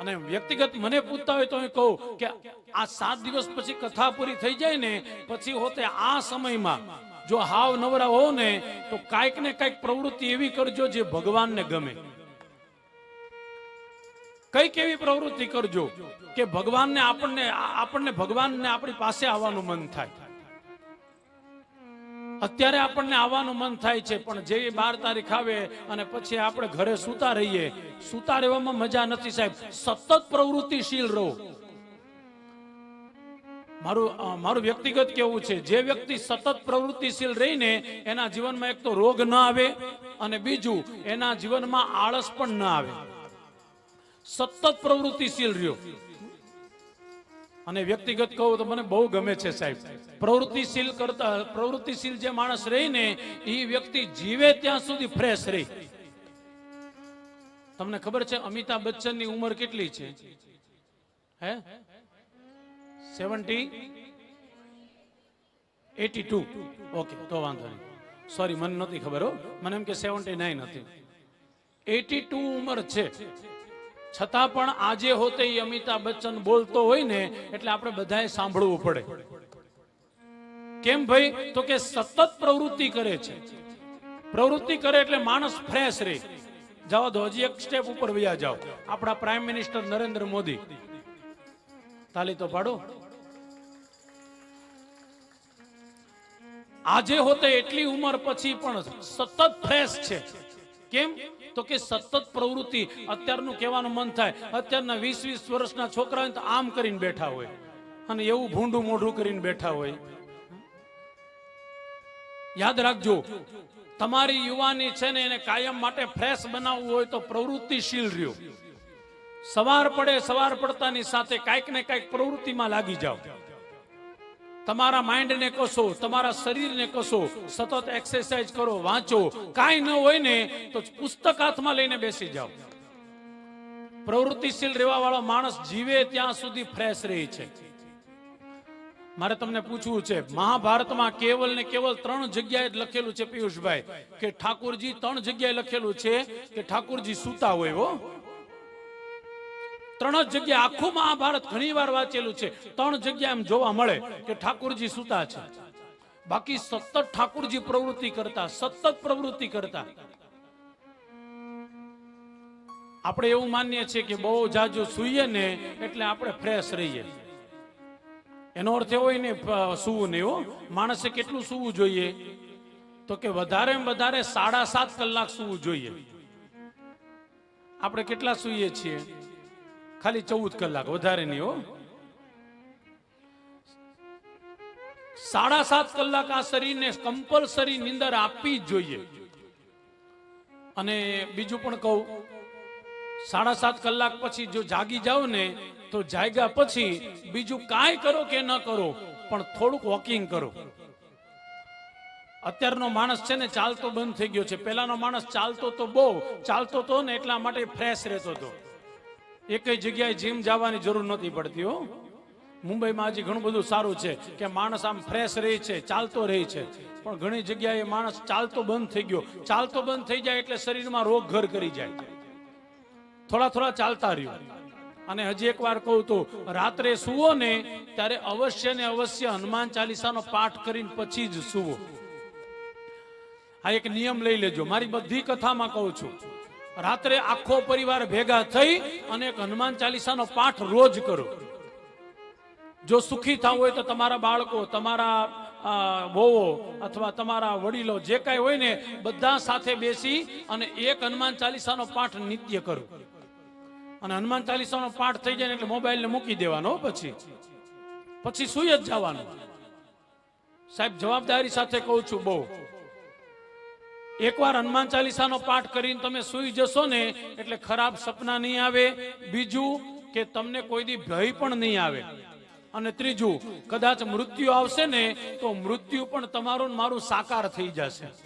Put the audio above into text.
અને વ્યક્તિગત મને પૂછતા હોય તો હું કહું કે આ સાત દિવસ પછી કથા પૂરી થઈ જાય ને, પછી હોતે આ સમયમાં જો હાવ નવરા હો ને, તો કાંઈક ને કાંઈક પ્રવૃત્તિ એવી કરજો જે ભગવાનને ગમે. કંઈક એવી પ્રવૃત્તિ કરજો કે ભગવાનને આપણને આપણને ભગવાનને આપણી પાસે આવવાનું મન થાય. અત્યારે આપણને આવવાનું મન થાય છે, પણ જેવી બાર તારીખ આવે અને પછી આપણે ઘરે સૂતા રહીએ, સૂતા રહેવામાં મજા નથી સાહેબ. સતત પ્રવૃત્તિશીલ રહો. મારું મારું વ્યક્તિગત કેવું છે, જે વ્યક્તિ સતત પ્રવૃત્તિશીલ રહીને એના જીવનમાં એક તો રોગ ન આવે અને બીજું, એના જીવનમાં આળસ પણ ન આવે. સતત પ્રવૃત્તિશીલ રહ્યો. અને વ્યક્તિગત કહું તો મને બહુ ગમે છે સાહેબ. પ્રવૃત્તિશીલ કરતા, પ્રવૃત્તિશીલ જે માણસ રહીને, એ વ્યક્તિ જીવે ત્યાં સુધી ફ્રેશ રહે. તમને ખબર છે અમિતાભ બચ્ચનની ઉંમર કેટલી છે? હે? સેવન્ટી એટી ટુ ઓકે, તો વાંધો નહીં. સોરી મને નહોતી ખબર હો. મને એમ કે સેવન્ટી નાઇન હતી. એટી ટુ ઉંમર છે. છતાં પણ આજે હોતે અમિતાભ બચ્ચન બોલતો હોય ને, એટલે આપણે બધાએ સાંભળવું પડે. કેમ ભાઈ? તો કે સતત પ્રવૃત્તિ કરે છે. પ્રવૃત્તિ કરે એટલે માણસ ફ્રેશ રહે જાઓ તો હજી એક સ્ટેપ ઉપર વ્યા જાઓ. આપણા પ્રાઇમ મિનિસ્ટર નરેન્દ્ર મોદી. તાલી તો પાડો. આજે હોતે એટલી ઉંમર પછી પણ સતત ફ્રેશ છે. કેમ? તો કે સતત પ્રવૃત્તિ અત્યારનું કહેવાનું મન થાય. અત્યારના વીસ વીસ વર્ષના છોકરાઓ આમ કરીને બેઠા હોય. અને એવું ભૂંડું મોઢું કરીને બેઠા હોય. યાદ રાખજો, તમારી યુવાની છે ને એને કાયમ માટે ફ્રેશ બનાવવું હોય તો પ્રવૃત્તિશીલ રહ્યો. સવાર પડે, સવાર પડતાની સાથે કાંઈક ને કાંઈક પ્રવૃત્તિમાં લાગી જાઓ. તમારા માઇન્ડને કશો તમારા શરીરને કશો સતત એક્સરસાઇઝ કરો, વાંચો. કાંઈ ન હોય ને તો પુસ્તક હાથમાં લઈને બેસી જાઓ. પ્રવૃત્તિશીલ રહેવા વાળો માણસ જીવે ત્યાં સુધી ફ્રેશ રહે છે. મારે તમને પૂછવું છે, મહાભારતમાં કેવલ ને કેવલ ત્રણ જગ્યાએ લખેલું છે પિયુષભાઈ, કે ઠાકોરજી ત્રણ જગ્યાએ લખેલું છે, કે ઠાકોરજી સૂતા હોય હો. ત્રણ જ જગ્યા આખું મહાભારત ઘણી વાર વાંચેલું છે. ત્રણ જગ્યા એમ જોવા મળે કે ઠાકુરજી સૂતા છે. બાકી સતત ઠાકુરજી પ્રવૃત્તિ કરતા, સતત પ્રવૃત્તિ કરતા. આપણે એવું માનીએ છીએ કે બહુ જાજુ સૂઈએ ને એટલે આપણે ફ્રેશ રહીએ. એનો અર્થ એવો હોય ને સૂવું નહીં હો. માણસે કેટલું સૂવું જોઈએ? તો કે વધારે વધારે સાડા સાત કલાક સૂવું જોઈએ. આપણે કેટલા સૂઈએ છીએ? ખાલી ચૌદ કલાક વધારે નહીં હો. સાડા સાત કલાક આ શરીરને કમ્પલસરી નિંદર આપવી જ જોઈએ. અને બીજું પણ કહું સાડા સાત કલાક પછી જો જાગી જાઓ ને, તો જાગ્યા પછી બીજું કાંઈ કરો કે ન કરો, પણ થોડુંક વોકિંગ કરો. અત્યારનો માણસ છે ને ચાલતો બંધ થઈ ગયો છે. પહેલાનો માણસ ચાલતો તો બહુ, ચાલતો તો ને એટલા માટે ફ્રેશ રહેતો હતો. એકય જગ્યાએ જીમ જવાની જરૂર નથી પડતી હો. મુંબઈમાં હજી ઘણું બધું સારું છે કે માણસ આમ ફ્રેશ રહે છે, ચાલતો રહે છે. પણ ઘણી જગ્યાએ માણસ ચાલતો બંધ થઈ ગયો. ચાલતો બંધ થઈ જાય એટલે શરીરમાં રોગ ઘર કરી જાય. થોડા થોડા ચાલતા રહ્યો. અને હજી એક વાર કહું તો, રાત્રે સુવો ને ત્યારે અવશ્ય ને અવશ્ય હનુમાન ચાલીસાનો પાઠ કરીને પછી જ સુવો. આ એક નિયમ લઈ લેજો. મારી બધી કથામાં કહું છું. રાત્રે આખો પરિવાર ભેગા થઈ અને એક હનુમાન ચાલીસાનો પાઠ રોજ કરો. જો સુખી થવું હોય તો તમારા બાળકો તમારા અ, અથવા તમારા વડીલો જે કાંઈ હોય ને બધા સાથે બેસી અને એક હનુમાન ચાલીસાનો પાઠ નિત્ય કરો. અને હનુમાન ચાલીસાનો પાઠ થઈ જાય એટલે મોબાઈલને મૂકી દેવાનો પછી. પછી સુઈ જ જવાનું. સાહેબ જવાબદારી સાથે કહું છું બહુ. એકવાર હનુમાન ચાલીસાનો પાઠ કરીને તમે સુઈ જશો ને, એટલે ખરાબ સપના નહીં આવે. બીજું કે તમને કોઈ દી ભય પણ નહીં આવે. અને ત્રીજું, કદાચ મૃત્યુ આવશે ને, તો મૃત્યુ પણ તમારું મારું સાકાર થઈ જશે.